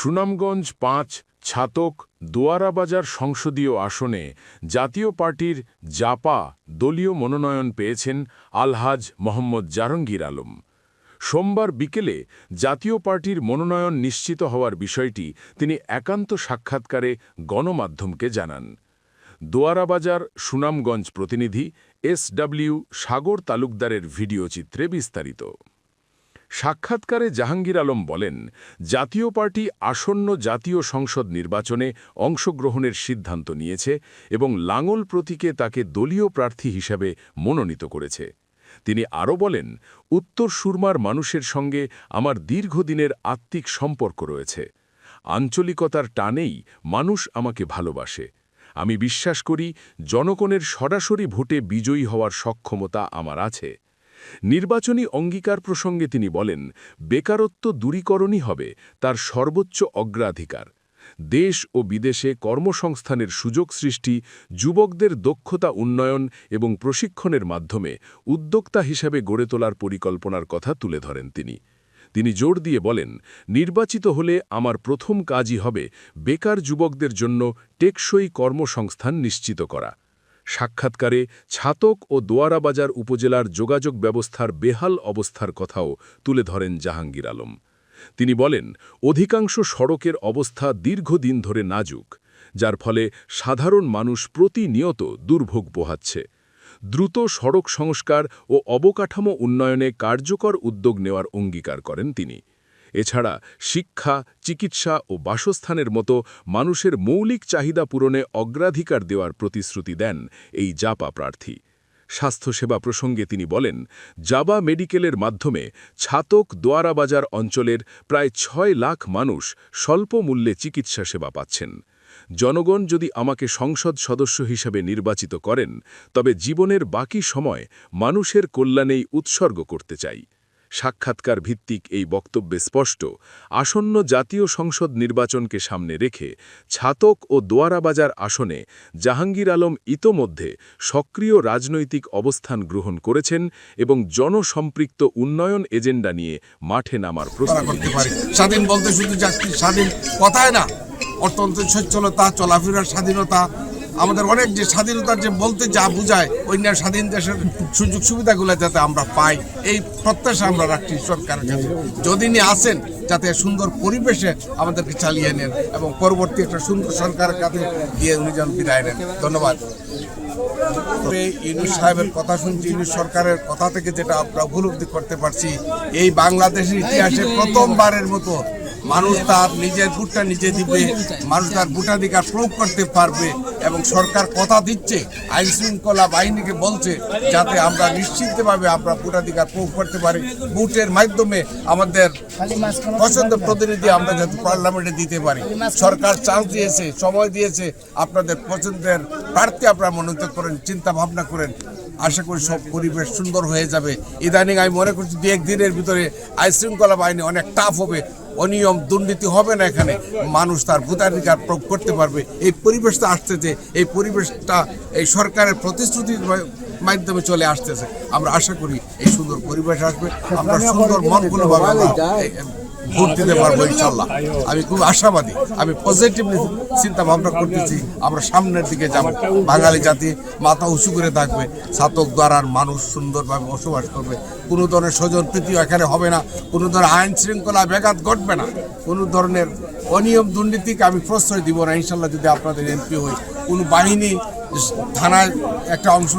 সুনামগঞ্জ পাঁচ, ছাতক, দোয়ারাবাজার সংসদীয় আসনে জাতীয় পার্টির জাপা দলীয় মনোনয়ন পেয়েছেন আলহাজ মোহাম্মদ জারঙ্গীর আলম। সোমবার বিকেলে জাতীয় পার্টির মনোনয়ন নিশ্চিত হওয়ার বিষয়টি তিনি একান্ত সাক্ষাৎকারে গণমাধ্যমকে জানান। দোয়ারাবাজার সুনামগঞ্জ প্রতিনিধি এস ডব্লিউ সাগর তালুকদারের ভিডিও চিত্রে বিস্তারিত। সাক্ষাৎকারে জাহাঙ্গীর আলম বলেন, জাতীয় পার্টি আসন্ন জাতীয় সংসদ নির্বাচনে অংশগ্রহণের সিদ্ধান্ত নিয়েছে এবং লাঙল প্রতীকে তাকে দলীয় প্রার্থী হিসাবে মনোনীত করেছে। তিনি আরও বলেন, উত্তর সুরমার মানুষের সঙ্গে আমার দীর্ঘদিনের আত্মিক সম্পর্ক রয়েছে। আঞ্চলিকতার টানেই মানুষ আমাকে ভালোবাসে। আমি বিশ্বাস করি, জনগণের সরাসরি ভোটে বিজয়ী হওয়ার সক্ষমতা আমার আছে। নির্বাচনী অঙ্গীকার প্রসঙ্গে তিনি বলেন, বেকারত্ব দূরীকরণই হবে তার সর্বোচ্চ অগ্রাধিকার। দেশ ও বিদেশে কর্মসংস্থানের সুযোগ সৃষ্টি, যুবকদের দক্ষতা উন্নয়ন এবং প্রশিক্ষণের মাধ্যমে উদ্যোক্তা হিসাবে গড়ে তোলার পরিকল্পনার কথা তুলে ধরেন তিনি। তিনি জোর দিয়ে বলেন, নির্বাচিত হলে আমার প্রথম কাজই হবে বেকার যুবকদের জন্য টেকসই কর্মসংস্থান নিশ্চিত করা। সাক্ষাৎকারে ছাতক ও দোয়ারাবাজার উপজেলার যোগাযোগ ব্যবস্থার বেহাল অবস্থার কথাও তুলে ধরেন জাহাঙ্গীর আলম। তিনি বলেন, অধিকাংশ সড়কের অবস্থা দীর্ঘদিন ধরে নাজুক, যার ফলে সাধারণ মানুষ প্রতিনিয়ত দুর্ভোগ পোহাচ্ছে। দ্রুত সড়ক সংস্কার ও অবকাঠামো উন্নয়নে কার্যকর উদ্যোগ নেওয়ার অঙ্গীকার করেন তিনি। এছাড়া শিক্ষা, চিকিৎসা ও বাসস্থানের মতো মানুষের মৌলিক চাহিদা পূরণে অগ্রাধিকার দেওয়ার প্রতিশ্রুতি দেন এই জাপা প্রার্থী। স্বাস্থ্যসেবা প্রসঙ্গে তিনি বলেন, জাবা মেডিকেলের মাধ্যমে ছাতক দোয়ারাবাজার অঞ্চলের প্রায় ছয় লাখ মানুষ স্বল্প মূল্যে চিকিৎসা সেবা পাচ্ছেন। জনগণ যদি আমাকে সংসদ সদস্য হিসেবে নির্বাচিত করেন, তবে জীবনের বাকি সময় মানুষের কল্যাণেই উৎসর্গ করতে চাই। সাক্ষাৎকার ভিত্তিক এই বক্তব্যে স্পষ্ট আসন্ন জাতীয় সংসদ নির্বাচনকে সামনে রেখে ছাতক ও দোয়ারাবাজার আসনে জাহাঙ্গীর আলম ইতোমধ্যে সক্রিয় রাজনৈতিক অবস্থান গ্রহণ করেছেন এবং জনসম্পৃক্ত উন্নয়ন এজেন্ডা নিয়ে মাঠে নামার করা প্রস্তুতি করতে পারি। স্বাধীন বলতে শুধু স্বাধীন কথায় না। অর্থনৈতিক সচ্ছলতা চলাফেরার স্বাধীনতা আমাদের অনেক যে স্বাধীনতার যে বলতে যা বোঝায়, অন্য স্বাধীন দেশের সুযোগ সুবিধাগুলো যাতে আমরা পাই, এই প্রত্যাশা আমরা রাখছি সরকারের কাছে। যদি নিয়ে আসেন, যাতে সুন্দর পরিবেশে আমাদেরকে চালিয়ে নেন এবং পরবর্তী একটা সুন্দর সরকারের কাছে দিয়ে উনি যেন বিদায় নেন। ধন্যবাদ। ইউনুস সাহেবের কথা শুনছি, ইউনুস সরকারের কথা থেকে যেটা আমরা উপলব্ধি করতে পারছি, এই বাংলাদেশের ইতিহাসে প্রথমবারের মতো মানুষ তার নিজের ভোটটা নিজে দিবে, মানুষ তার ভোটাধিকার প্রয়োগ করতে পারবে এবং সরকার কথা দিচ্ছে, আইন শৃঙ্খলা বাহিনীকে বলছে যাতে আমরা নিশ্চিতভাবে আমরা ভোটাধিকার প্রয়োগ করতে পারি। ভোটের মাধ্যমে আমাদের পছন্দ প্রতিনিধি আমরা যাতে পার্লামেন্টে দিতে পারি। সরকার চান্স দিয়েছে, সময় দিয়েছে, আপনাদের পছন্দের প্রার্থী আপনারা মনোনীত করেন, চিন্তা ভাবনা করেন। আশা করি সব পরিবেশ সুন্দর হয়ে যাবে। ইদানিং আমি মনে করছি দু একদিনের ভিতরে আইন শৃঙ্খলা বাহিনী অনেক টাফ হবে। অনিয়ম দুর্নীতি হবে না এখানে। মানুষ তার ভোটাধিকার প্রয়োগ করতে পারবে। এই পরিবেশটা আসতেছে এই পরিবেশটা এই সরকারের প্রতিশ্রুতির মাধ্যমে চলে আসতেছে। আমরা আশা করি এই সুন্দর পরিবেশ আসবে। আমরা সুন্দর আমরা এই- ভোট দিতে পারব ইনশাল্লাহ। আমি খুব আশাবাদী। আমি পজিটিভলি চিন্তা ভাবনা করতেছি আমরা সামনের দিকে যাব। বাঙালি জাতি মাথা উঁচু করে থাকবে ছাতক দ্বারার মানুষ সুন্দরভাবে বসবাস করবে। কোনো ধরনের স্বজন প্রীতি এখানে হবে না কোনো ধরনের আইন শৃঙ্খলা ব্যাঘাত ঘটবে না। কোনো ধরনের অনিয়ম দুর্নীতিকে আমি প্রশ্রয় দিব না ইনশাল্লাহ যদি আপনাদের এমপি হই। কোনো বাহিনী থানায় একটা অংশ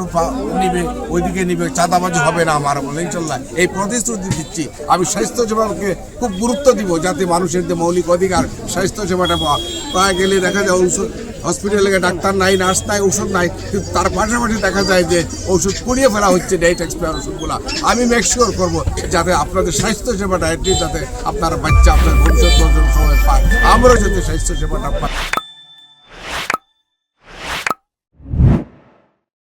নিবে, ওইদিকে নিবে, চাঁদাবাজি হবে না আমার বলে, ইনশাল্লাহ। এই প্রতিশ্রুতি দিচ্ছি। আমি স্বাস্থ্য সেবাকে খুব গুরুত্ব দিব যাতে মানুষের যে মৌলিক অধিকার, স্বাস্থ্য সেবাটা পাওয়া। গেলে দেখা যায় ঔষধ হসপিটালে ডাক্তার নাই নার্স নাই ওষুধ নাই। তার পাশাপাশি দেখা যায় যে ওষুধ কুড়িয়ে ফেলা হচ্ছে ডেট এক্সপায়ার ওষুধগুলো আমি মেক শিওর করব যাতে আপনাদের স্বাস্থ্য সেবাটা এটি যাতে আপনার বাচ্চা, আপনার ভবিষ্যৎ প্রজন্ম সময় পায়। আমরাও যাতে স্বাস্থ্য সেবাটা পাই।